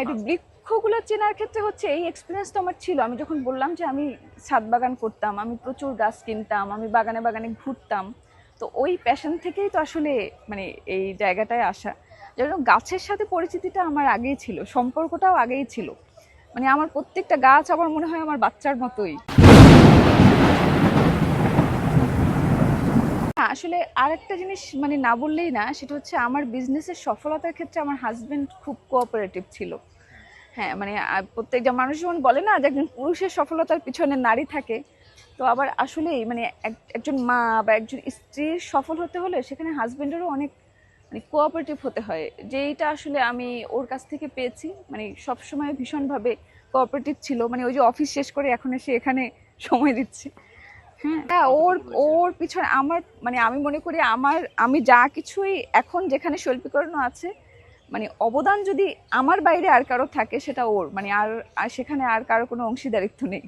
এই বৃক্ষগুলো চেনার ক্ষেত্রে হচ্ছে এই এক্সপিরিয়েন্স তো আমার ছিল। আমি যখন বললাম যে আমি ছাদ বাগান করতাম আমি প্রচুর গাছ কিনতাম আমি বাগানে বাগানে ঘুরতাম তো ওই প্যাশন থেকেই তো আসলে মানে এই জায়গাটায় আসা। যেন গাছের সাথে পরিচিতিটা আমার আগেই ছিল সম্পর্কটাও আগেই ছিল। মানে আমার প্রত্যেকটা গাছ আমার মনে হয় আমার বাচ্চার মতোই। আসলে আরেকটা জিনিস মানে না বললেই না, সেটা হচ্ছে আমার বিজনেসের সফলতার ক্ষেত্রে আমার হাজব্যান্ড খুব কোঅপারেটিভ ছিল। হ্যাঁ মানে প্রত্যেকটা মানুষ যেমন বলে না যে একজন পুরুষের সফলতার পিছনে নারী থাকে, তো আবার আসলেই মানে এক- একজন মা বা একজন স্ত্রীর সফল হতে হলে সেখানে হাজব্যান্ডেরও অনেক মানে কোঅপারেটিভ হতে হয়। যে যেইটা আসলে আমি ওর কাছ থেকে পেয়েছি মানে সবসময় ভীষণভাবে কোঅপারেটিভ ছিল মানে ওই যে অফিস শেষ করে এখন এসে এখানে সময় দিচ্ছে। হ্যাঁ। হ্যাঁ ওর ওর পিছনে আমার মানে আমি মনে করি আমার আমি যা কিছুই এখন যেখানে শৈল্পীকরণ আছে মানে অবদান যদি আমার বাইরে আর কারও থাকে সেটা ওর মানে আর আর সেখানে আর কারও কোনো অংশীদারিত্ব নেই।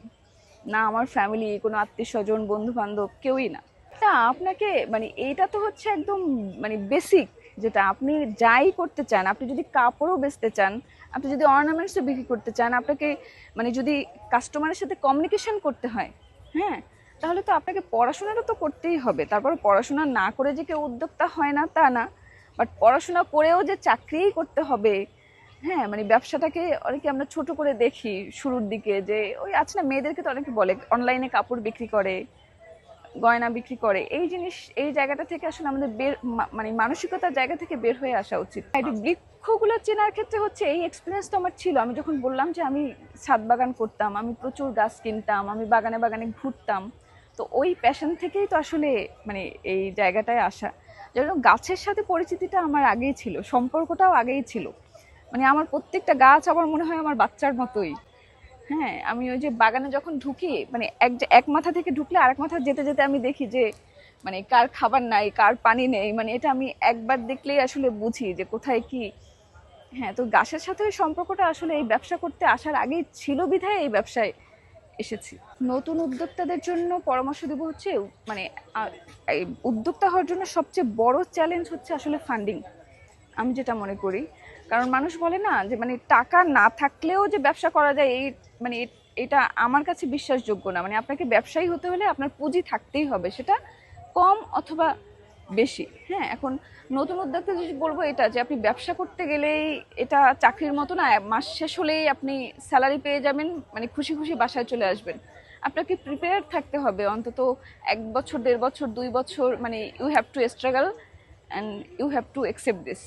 না আমার ফ্যামিলি কোনো আত্মীয় স্বজন বন্ধু বান্ধব কেউই না। তা আপনাকে মানে এইটা তো হচ্ছে একদম মানে বেসিক যেটা আপনি যাই করতে চান আপনি যদি কাপড়ও বেচতে চান আপনি যদি অর্নামেন্টসও বিক্রি করতে চান আপনাকে মানে যদি কাস্টমারের সাথে কমিউনিকেশন করতে হয় হ্যাঁ তাহলে তো আপনাকে পড়াশোনাটা তো করতেই হবে। তারপর পড়াশোনা না করে যে কেউ উদ্যোক্তা হয় না তা না। বাট পড়াশোনা করেও যে চাকরিই করতে হবে হ্যাঁ মানে ব্যবসাটাকে অনেকে আমরা ছোট করে দেখি শুরুর দিকে যে ওই আছে না মেয়েদেরকে তো অনেকে বলে অনলাইনে কাপড় বিক্রি করে গয়না বিক্রি করে। এই জিনিস এই জায়গাটা থেকে আসলে আমাদের বের মানে মানসিকতার জায়গা থেকে বের হয়ে আসা উচিত। এই বৃক্ষগুলো চেনার ক্ষেত্রে হচ্ছে এই এক্সপিরিয়েন্স তো আমার ছিল। আমি যখন বললাম যে আমি ছাদ বাগান করতাম আমি প্রচুর গাছ কিনতাম আমি বাগানে বাগানে ঘুরতাম তো ওই প্যাশন থেকেই তো আসলে মানে এই জায়গাটায় আসা। যেন গাছের সাথে পরিচিতিটা আমার আগেই ছিল, সম্পর্কটাও আগেই ছিল। মানে আমার প্রত্যেকটা গাছ আমার মনে হয় আমার বাচ্চার মতোই। হ্যাঁ আমি ওই যে বাগানে যখন ঢুকি মানে এক এক মাথা থেকে ঢুকলে আরেক মাথা যেতে যেতে আমি দেখি যে মানে কার খাবার নাই, কার পানি নেই মানে এটা আমি একবার দেখলেই আসলে বুঝি যে কোথায় কি। হ্যাঁ তো গাছের সাথে ওই সম্পর্কটা আসলে এই ব্যবসা করতে আসার আগেই ছিল বিধায় এই ব্যবসায় এসেছি। নতুন উদ্যোক্তাদের জন্য পরামর্শ দেবো হচ্ছে মানে উদ্যোক্তা হওয়ার জন্য সবচেয়ে বড় চ্যালেঞ্জ হচ্ছে আসলে ফান্ডিং আমি যেটা মনে করি, কারণ মানুষ বলে না যে মানে টাকা না থাকলেও যে ব্যবসা করা যায়, এই মানে এটা আমার কাছে বিশ্বাসযোগ্য না। মানে আপনাকে ব্যবসায়ী হতে হলে আপনার পুঁজি থাকতেই হবে। সেটা কম অথবা বেশি। হ্যাঁ এখন নতুন উদ্যোক্তা যদি বলব এটা, যে আপনি ব্যবসা করতে গেলেই এটা চাকরির মতো না, মাস শেষ হলেই আপনি স্যালারি পেয়ে যাবেন মানে খুশি খুশি বাসায় চলে আসবেন। আপনাকে প্রিপেয়ার থাকতে হবে, অন্তত এক বছর, দেড় বছর, দুই বছর মানে you have to struggle and you have to accept this